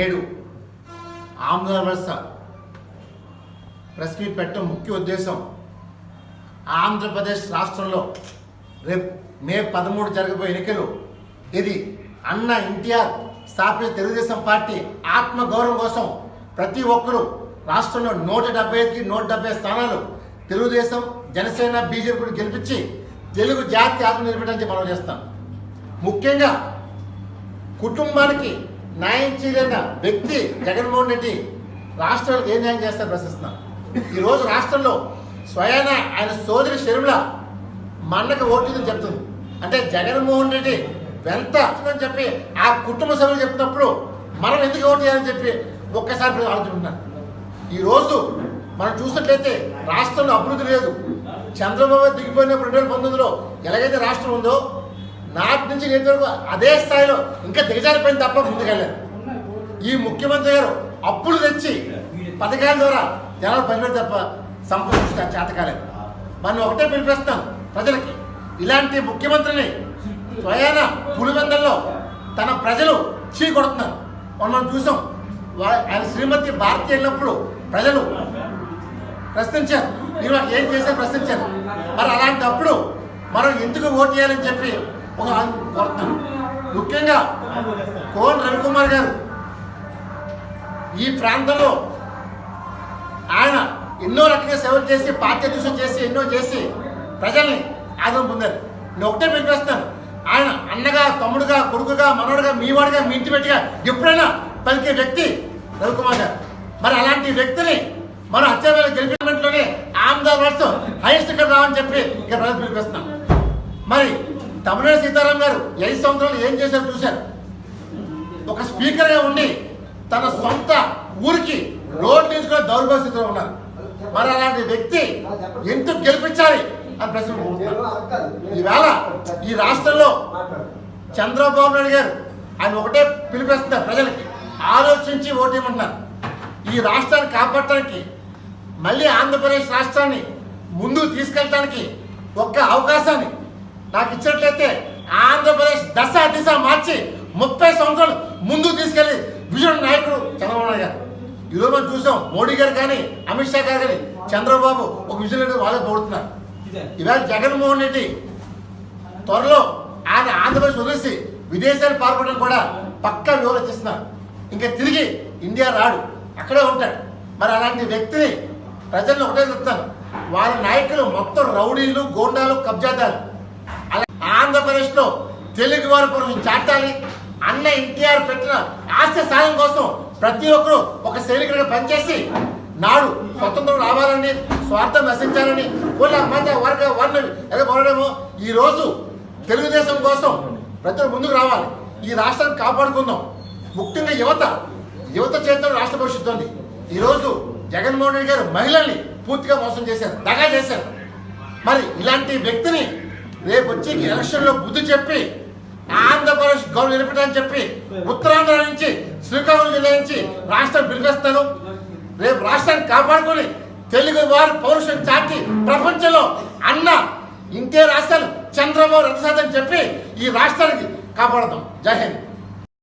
నేడు ఆంధ్రవర్ష press meet పెట్టడం ముఖ్య ఉద్దేశం. ఆంధ్రప్రదేశ్ రాష్ట్రంలో రేపు మే పదమూడు జరగబోయే ఎన్నికలు. ఇది అన్న ఎన్టీఆర్ స్థాపించిన తెలుగుదేశం పార్టీ ఆత్మగౌరవం కోసం ప్రతి ఒక్కరూ రాష్ట్రంలో నూట డెబ్బై ఐదుకి నూట డెబ్బై స్థానాలు తెలుగుదేశం జనసేన బీజేపీని గెలిపించి తెలుగు జాతి ఆత్మ నిర్మించడానికి మనం చేస్తాం. ముఖ్యంగా కుటుంబానికి న్యాయం చేయలేన వ్యక్తి జగన్మోహన్ రెడ్డి రాష్ట్రాలకు ఏం న్యాయం చేస్తారు ప్రశ్నిస్తున్నాం. ఈరోజు రాష్ట్రంలో స్వయాన ఆయన సోదరి షర్మిల మా ఓటుందని ఓట్లేదని చెప్తుంది. అంటే జగన్మోహన్ రెడ్డి వెంత అని చెప్పి ఆ కుటుంబ సభ్యులు చెప్పినప్పుడు మనం ఎందుకు ఓటు చేయాలని చెప్పి ఒక్కసారి ప్రజలు ఆలోచించుకుంటున్నారు. ఈరోజు మనం చూసినట్లయితే రాష్ట్రంలో అభివృద్ధి లేదు. చంద్రబాబు దిగిపోయినప్పుడు రెండు వేల పంతొమ్మిదిలో ఎలాగైతే రాష్ట్రం ఉందో నాటి నుంచి నేటి వరకు అదే స్థాయిలో ఇంకా దిగజారిపోయిన తప్ప ముందుకెళ్ళారు ఈ ముఖ్యమంత్రి గారు అప్పులు తెచ్చి పథకాల ద్వారా జనాలు పనిపెట్టి తప్ప సంపాదించిన చేతకాలేదు. మనం ఒకటే పిలిపిస్తాం ప్రజలకి. ఇలాంటి ముఖ్యమంత్రిని స్వయాన పులివెందల్లో తన ప్రజలు చీ కొడుతున్నారు. మనం మనం చూసాం ఆయన శ్రీమతి భారతి వెళ్ళినప్పుడు ప్రజలు ప్రశ్నించారు. మీరు ఏం చేశారు ప్రశ్నించారు. మరి అలాంటప్పుడు మనం ఎందుకు ఓటు చేయాలని చెప్పి ఒక ముఖ్యంగా కోన్ రవికుమార్ గారు ఈ ప్రాంతంలో ఆయన ఎన్నో రకంగా సేవలు చేసి పార్టీ అధ్యక్షులు చేసి ఎన్నో చేసి ప్రజల్ని ఆదరణ పొందారు. నేను ఒకటే పిలిపిస్తాను ఆయన అన్నగా తమ్ముడుగా కొడుకుగా మనోడుగా మీవాడుగా మీ ఇంటి పెట్టిగా ఎప్పుడైనా పలికే వ్యక్తి రవికుమార్ గారు. మరి అలాంటి వ్యక్తిని మన హత్యావేళ గెలిపినట్లోనే ఆంధ్రప్రదేశ్ హైయెస్ట్ ఇక్కడ రావని చెప్పి ఇక్కడ ప్రజలు పిలిపిస్తున్నాం మరి తమిళనాడు సీతారాం గారు ఐదు సంవత్సరాలు ఏం చేశారు చూశారు. ఒక స్పీకర్గా ఉండి తన సొంత ఊరికి రోడ్ నిలుచుకుని దౌర్భాగ్య స్థితిలో ఉన్నారు. మరి అలాంటి వ్యక్తి ఎందుకు గెలిపించాలి అని ప్రశ్న ఈవేళ ఈ రాష్ట్రంలో చంద్రబాబు నాయుడు గారు ఆయన ఒకటే పిలిపేస్తున్నారు ప్రజలకి. ఆలోచించి ఓటేయమంటున్నారు ఈ రాష్ట్రాన్ని కాపాడటానికి మళ్ళీ ఆంధ్రప్రదేశ్ రాష్ట్రాన్ని ముందుకు తీసుకెళ్ళటానికి ఒక్క అవకాశాన్ని నాకు ఇచ్చినట్లయితే ఆంధ్రప్రదేశ్ దశ దిశ మార్చి ముప్పై సంవత్సరాలు ముందుకు తీసుకెళ్ళి విజయన్ నాయకుడు చంద్రబాబు నాయుడు గారు. ఈరోజు మనం చూసాం మోడీ గారు కానీ అమిత్ షా గారు కానీ చంద్రబాబు ఒక విజయన్ వాళ్ళే పోడుతున్నారు. ఇవాళ జగన్మోహన్ రెడ్డి త్వరలో ఆయన ఆంధ్రప్రదేశ్ వదిలేసి విదేశాలు పాల్పడడం కూడా పక్కా వివరిస్తున్నారు ఇంకా తిరిగి ఇండియా రాడు. అక్కడే ఉంటాడు. మరి అలాంటి వ్యక్తిని ప్రజలను ఒకటే చెప్తాను. వాళ్ళ నాయకులు మొత్తం రౌడీలు గోండాలు కబ్జాదారు ఆంధ్రప్రదేశ్లో తెలుగు వారి కోసం చాటాలి. అన్న ఎన్టీఆర్ పెట్టిన ఆశ సాయం కోసం ప్రతి ఒక్కరూ ఒక సైనికుడిగా పనిచేసి నాడు స్వతంత్రం రావాలని స్వార్థం నశించాలని కుల మత వర్గ వర్ణ ఎగబడమో ఈ రోజు తెలుగుదేశం కోసం ప్రతి ముందుకు రావాలి. ఈ రాష్ట్రాన్ని కాపాడుకుందాం. ముఖ్యంగా యువత యువత చేతిలో రాష్ట్ర భవిష్యత్తు ఉంది ఈరోజు జగన్మోహన్ రెడ్డి గారు మహిళల్ని పూర్తిగా మోసం చేశారు దగా చేశారు. మరి ఇలాంటి వ్యక్తిని రేపు వచ్చి ఎలక్షన్లో బుద్ధి చెప్పి ఆంధ్రప్రదేశ్ గౌరవ నిలబెట్టని చెప్పి ఉత్తరాంధ్ర నుంచి శ్రీకాకుళం జిల్లా నుంచి రాష్ట్రం పిలిపిస్తాను రేపు రాష్ట్రాన్ని కాపాడుకొని తెలుగు వారి పౌరుషం చాటి ప్రపంచంలో అన్న ఇంకే రాష్ట్రాలు చంద్రబాబు రథసాదని చెప్పి ఈ రాష్ట్రానికి కాపాడదాం. జై హింద్.